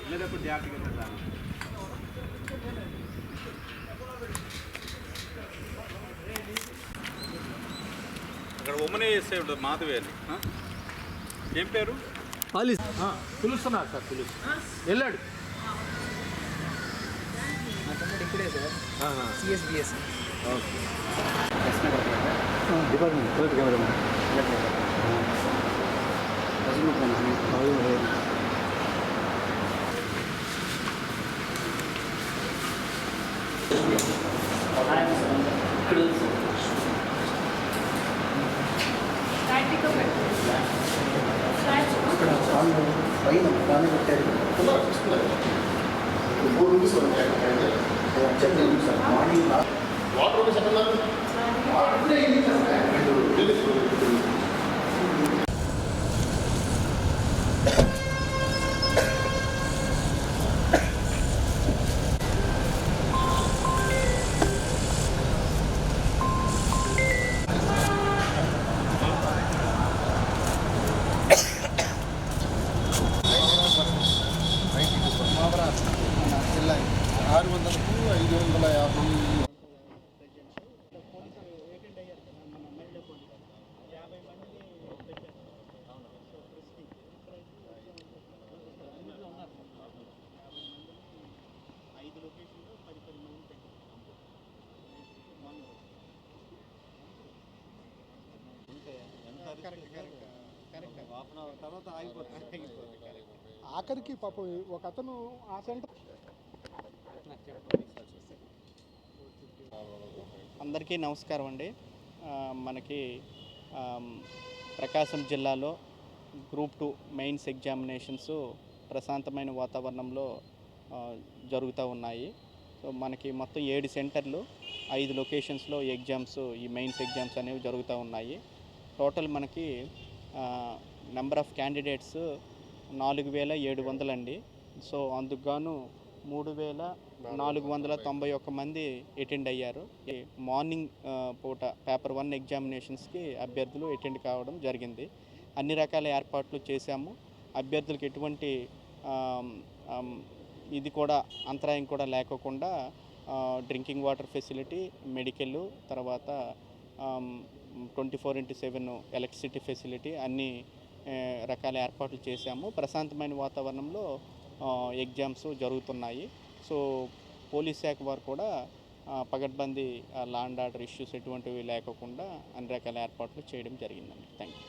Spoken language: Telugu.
వెళ్ళేటప్పుడు అక్కడ ఉమ్మనే చేస్తే ఉంటుంది ఏం పేరు? పిలుస్తున్నారు సార్ పిలుస్తున్నారు వెళ్ళాడు. ఇప్పుడే sir CSBS department court camera పైన బాగానే పెట్టారు మూడు రూపీస్ వాటర్ రూపీస్ ఆరు వందలకు ఐదు వందల యాభై. ఆఖరికి పాపం ఒక అతను ఆ సెంటర్ అందరికీ నమస్కారం అండి. మనకి ప్రకాశం జిల్లాలో గ్రూప్ టూ మెయిన్స్ ఎగ్జామినేషన్స్ ప్రశాంతమైన వాతావరణంలో జరుగుతూ ఉన్నాయి. సో మనకి మొత్తం ఏడు సెంటర్లు ఐదు లొకేషన్స్లో ఎగ్జామ్స్ ఈ మెయిన్స్ ఎగ్జామ్స్ అనేవి జరుగుతూ ఉన్నాయి. టోటల్ మనకి నెంబర్ ఆఫ్ క్యాండిడేట్స్ నాలుగు వేల ఏడు వందలండి. సో అందుకు గాను మూడు వేల నాలుగు వందల తొంభై ఒక్క మంది అటెండ్ అయ్యారు. మార్నింగ్ పూట పేపర్ వన్ ఎగ్జామినేషన్స్కి అభ్యర్థులు అటెండ్ కావడం జరిగింది. అన్ని రకాల ఏర్పాట్లు చేశాము. అభ్యర్థులకు ఎటువంటి ఇది కూడా అంతరాయం కూడా లేకోకుండా డ్రింకింగ్ వాటర్ ఫెసిలిటీ మెడికల్ తర్వాత twenty four into seven electricity facility అన్ని రకాల ఏర్పాట్లు చేశాము. ప్రశాంతమైన వాతావరణంలో ఎగ్జామ్స్ జరుగుతున్నాయి. సో పోలీస్ శాఖ వారు కూడా పగడ్బందీ లా అండ్ ఆర్డర్ ఇష్యూస్ ఎటువంటివి లేకుండా అన్ని రకాల ఏర్పాట్లు చేయడం జరిగిందండి. Thank you